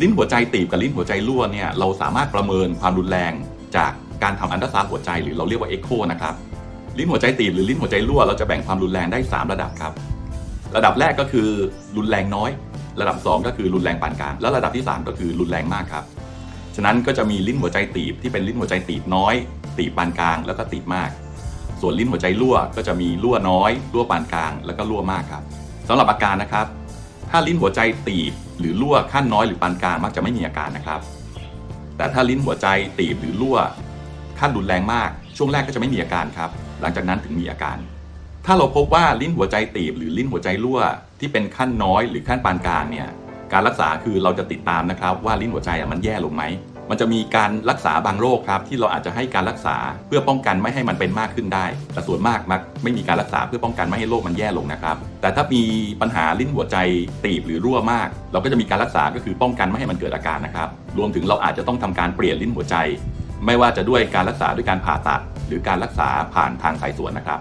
ลิ้นหัวใจตีบกับลิ้นหัวใจรั่วเนี่ยเราสามารถประเมินความรุนแรงจากการทำอันตราซาวหัวใจหรือเราเรียกว่าเอ็กโคนะครับลิ้นหัวใจตีบหรือลิ้นหัวใจรั่วเราจะแบ่งความรุนแรงได้ 3 ระดับครับ ระดับแรกก็คือรุนแรงน้อย ระดับ 2 ก็คือรุนแรงปานกลางและระดับที่ 3 ก็คือรุนแรงมากครับฉะนั้นก็จะมีลิ้นหัวใจตีบที่เป็นลิ้นหัวใจตีบน้อย ตีบปานกลาง แล้วก็ตีบมาก ส่วนลิ้นหัวใจรั่วก็จะมีรั่วน้อย รั่วปานกลาง แล้วก็รั่วมากครับสำหรับอาการนะครับ ถ้าลิ้นหัวใจตีบหรือรั่วขั้นน้อยหรือปานกลางมักจะไม่มีอาการนะครับ แต่ถ้าลิ้นหัวใจตีบหรือรั่วขั้นรุนแรงมาก ช่วงแรกก็จะไม่มีอาการครับ หลังจากนั้นถึงมีอาการ ถ้าเราพบว่าลิ้นหัวใจตีบหรือลิ้นหัวใจรั่ว ที่เป็นขั้นน้อยหรือขั้นปานกลางเนี่ยการรักษาคือเราจะติดตามนะครับว่าลิ้นหัวใจมันแย่ลงไหม มันจะมีการรักษาบางโรคครับที่เราอาจจะให้การรักษาเพื่อป้องกันไม่ให้มันเป็นมากขึ้นได้ แต่ส่วนมากมักไม่มีการรักษาเพื่อป้องกันไม่ให้โรคมันแย่ลงนะครับ แต่ถ้ามีปัญหาลิ้นหัวใจตีบหรือรั่วมาก เราก็จะมีการรักษาก็คือป้องกันไม่ให้มันเกิดอาการนะครับ รวมถึงเราอาจจะต้องทำการเปลี่ยนลิ้นหัวใจ ไม่ว่าจะด้วยการรักษาด้วยการผ่าตัด หรือการรักษาผ่านทางสายสวนนะครับ